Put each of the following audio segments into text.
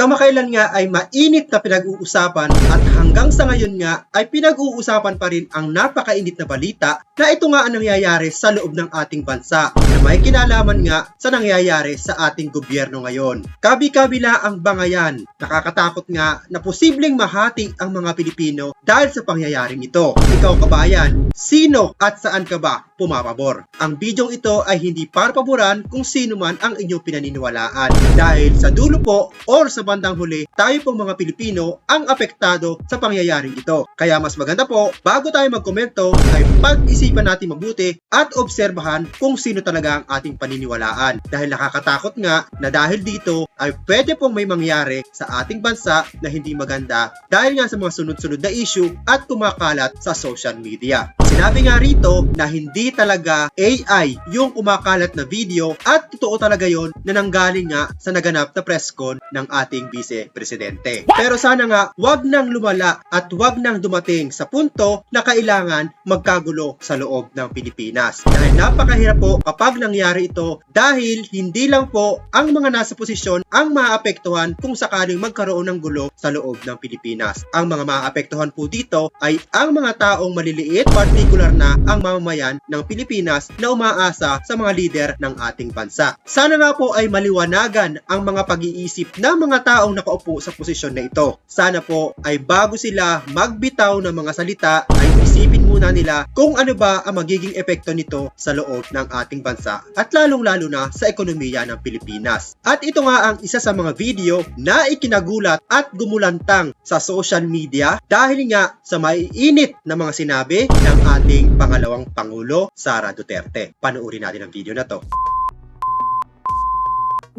kamakailan nga ay mainit na pinag-uusapan at hanggang sa ngayon nga ay pinag-uusapan pa rin ang napakainit na balita na ito nga ang nangyayari sa loob ng ating bansa na may kinalaman nga sa nangyayari sa ating gobyerno ngayon. Kabi-kabila ang bangayan, nakakatakot nga na posibleng mahati ang mga Pilipino dahil sa pangyayaring ito. Ikaw kabayan, sino at saan ka ba pumapabor? Ang bidyong ito ay hindi para paboran kung sino man ang inyong pinaniniwalaan. Dahil sa dulo po or sa bandang huli, tayo pong mga Pilipino ang apektado sa pangyayaring ito. Kaya mas maganda po, bago tayo magkomento, ay pag-isipan natin mabuti at obserbahan kung sino talaga ang ating paniniwalaan. Dahil nakakatakot nga na dahil dito ay pwede pong may mangyari sa ating bansa na hindi maganda dahil nga sa mga sunod-sunod na issue at kumakalat sa social media. Sinabi nga rito na hindi talaga AI yung kumakalat na video at totoo talaga yon na nanggaling nga sa naganap na press con ng ating vice presidente. Pero sana nga wag nang lumala at wag nang dumating sa punto na kailangan magkagulo sa loob ng Pilipinas. Dahil napakahirap po kapag nangyari ito dahil hindi lang po ang mga nasa posisyon ang maapektuhan kung sakaling magkaroon ng gulo sa loob ng Pilipinas. Ang mga maapektuhan po dito ay ang mga taong maliliit, partikular na ang mamamayan ng Pilipinas na umaasa sa mga lider ng ating bansa. Sana nga po ay maliwanagan ang mga pag-iisip ng mga taong nakaupo sa posisyon na ito. Sana po ay bago sila magbitaw ng mga salita ay isipin muna nila kung ano ba ang magiging epekto nito sa loob ng ating bansa at lalong-lalo na sa ekonomiya ng Pilipinas. At ito nga ang isa sa mga video na ikinagulat at gumulantang sa social media dahil nga sa maiinit na mga sinabi ng ating pangalawang Pangulo, Sara Duterte. Panoorin natin ang video na to.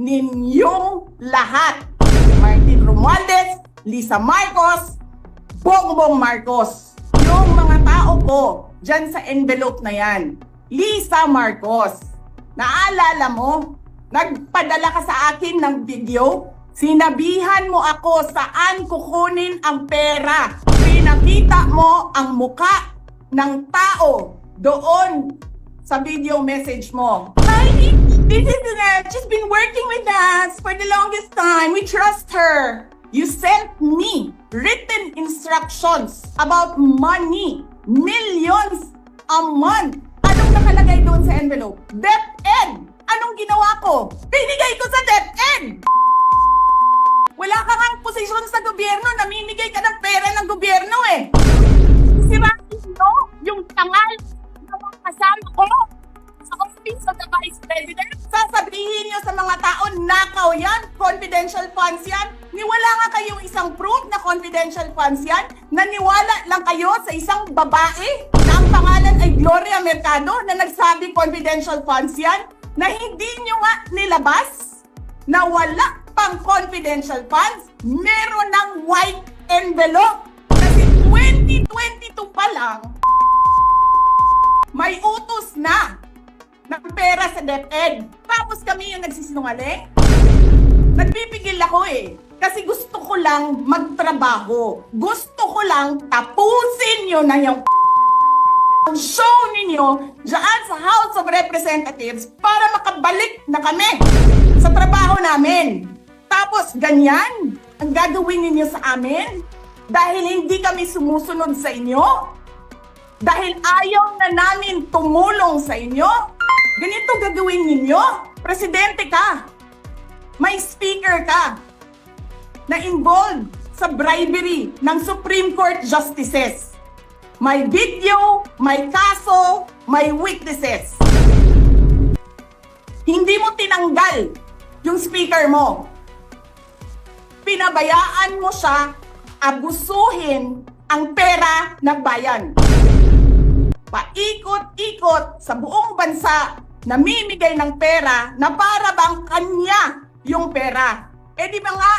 ninyong lahat. Martin Romualdez, Lisa Marcos, Bongbong Marcos. Yung mga tao ko dyan sa envelope na yan. Lisa Marcos, naalala mo? Nagpadala ka sa akin ng video? Sinabihan mo ako saan kukunin ang pera. Pinakita mo ang muka ng tao doon sa video message mo. Hi, this is uh, she's been working with us for the longest time. We trust her. You sent me written instructions about money. Millions a month. Anong nakalagay doon sa envelope? DepEd. Anong ginawa ko? Binigay ko sa DepEd. Wala ka nga posisyon sa gobyerno. Namimigay ka ng pera ng gobyerno eh. Sirain niyo sa mga tao, nakaw yan, confidential funds yan. Niwala nga kayong isang proof na confidential funds yan. Naniwala lang kayo sa isang babae na ang pangalan ay Gloria Mercado na nagsabi confidential funds yan na hindi niyo nga nilabas na wala pang confidential funds, meron ng white envelope. Kasi 2022 pa lang, may utos na ng pera sa DepEd. Tapos kami yung nagsisinungaling? Nagbibigil ako eh. Kasi gusto ko lang magtrabaho. Gusto ko lang tapusin nyo na yung show ninyo dyan sa House of Representatives para makabalik na kami sa trabaho namin. Tapos ganyan ang gagawin ninyo sa amin dahil hindi kami sumusunod sa inyo? Dahil ayaw na namin tumulong sa inyo? Ganito gagawin ninyo? Presidente ka. May speaker ka na involved sa bribery ng Supreme Court justices. May video, may kaso, may witnesses. Hindi mo tinanggal yung speaker mo. Pinabayaan mo siya abusuhin ang pera ng bayan. Paikot-ikot sa buong bansa namimigay ng pera na para bang kanya yung pera. Eh di ba nga,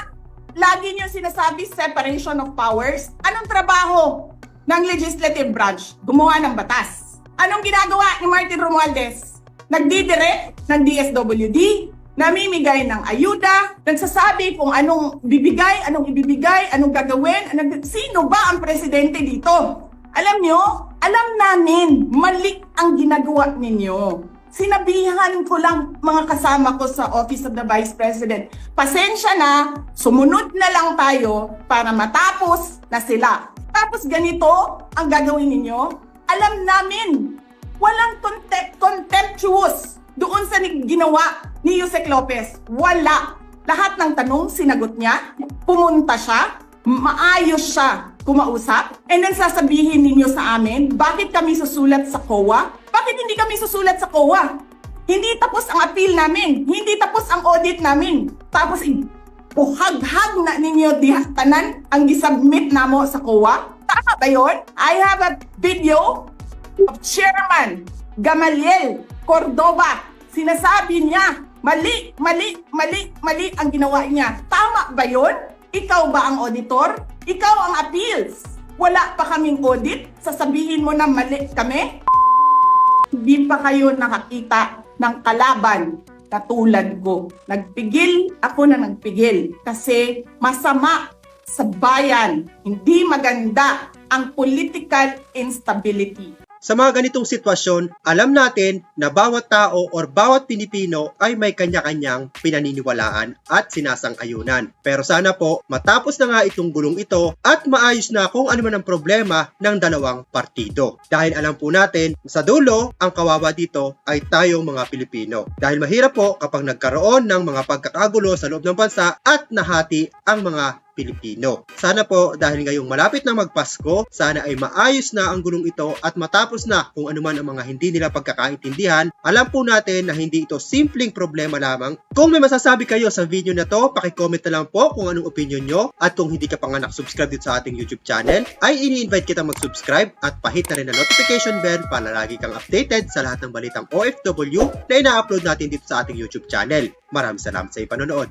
lagi niyo sinasabi separation of powers? Anong trabaho ng legislative branch? Gumawa ng batas. Anong ginagawa ni Martin Romualdez? Nagdidirect ng DSWD, namimigay ng ayuda, nagsasabi kung anong bibigay, anong ibibigay, anong gagawin, anong, sino ba ang presidente dito? Alam nyo, alam namin, mali ang ginagawa ninyo. Sinabihan ko lang mga kasama ko sa Office of the Vice President, pasensya na, sumunod na lang tayo para matapos na sila. Tapos ganito ang gagawin ninyo? Alam namin, walang contempt, contemptuous doon sa ginawa ni Yusek Lopez. Wala. Lahat ng tanong, sinagot niya, pumunta siya, maayos siya kumausap, and then sasabihin ninyo sa amin, bakit kami susulat sa COA? Bakit hindi kami susulat sa COA? Hindi tapos ang appeal namin. Hindi tapos ang audit namin. Tapos, i- buhag-hag na ninyo tanan ang gisubmit namo sa COA. Tama ba yun? I have a video of Chairman Gamaliel Cordova. Sinasabi niya, mali, mali, mali, mali ang ginawa niya. Tama ba yun? Ikaw ba ang auditor? Ikaw ang appeals. Wala pa kaming audit? Sasabihin mo na mali kami? Hindi pa kayo nakakita ng kalaban na tulad ko. Nagpigil ako na nagpigil kasi masama sa bayan. Hindi maganda ang political instability. Sa mga ganitong sitwasyon, alam natin na bawat tao or bawat Pilipino ay may kanya-kanyang pinaniniwalaan at sinasang-ayunan. Pero sana po, matapos na nga itong gulong ito at maayos na kung ano man ang problema ng dalawang partido. Dahil alam po natin, sa dulo, ang kawawa dito ay tayong mga Pilipino. Dahil mahirap po kapag nagkaroon ng mga pagkakagulo sa loob ng bansa at nahati ang mga Pilipino. Sana po dahil ngayong malapit na magpasko, sana ay maayos na ang gulong ito at matapos na kung ano man ang mga hindi nila pagkakaintindihan, alam po natin na hindi ito simpleng problema lamang. Kung may masasabi kayo sa video na to, pakicomment na lang po kung anong opinion nyo at kung hindi ka pa nga nakasubscribe dito sa ating YouTube channel, ay ini-invite kita mag-subscribe at pahit na rin ang notification bell para lagi kang updated sa lahat ng balitang OFW na ina-upload natin dito sa ating YouTube channel. Maraming salamat sa ipanonood.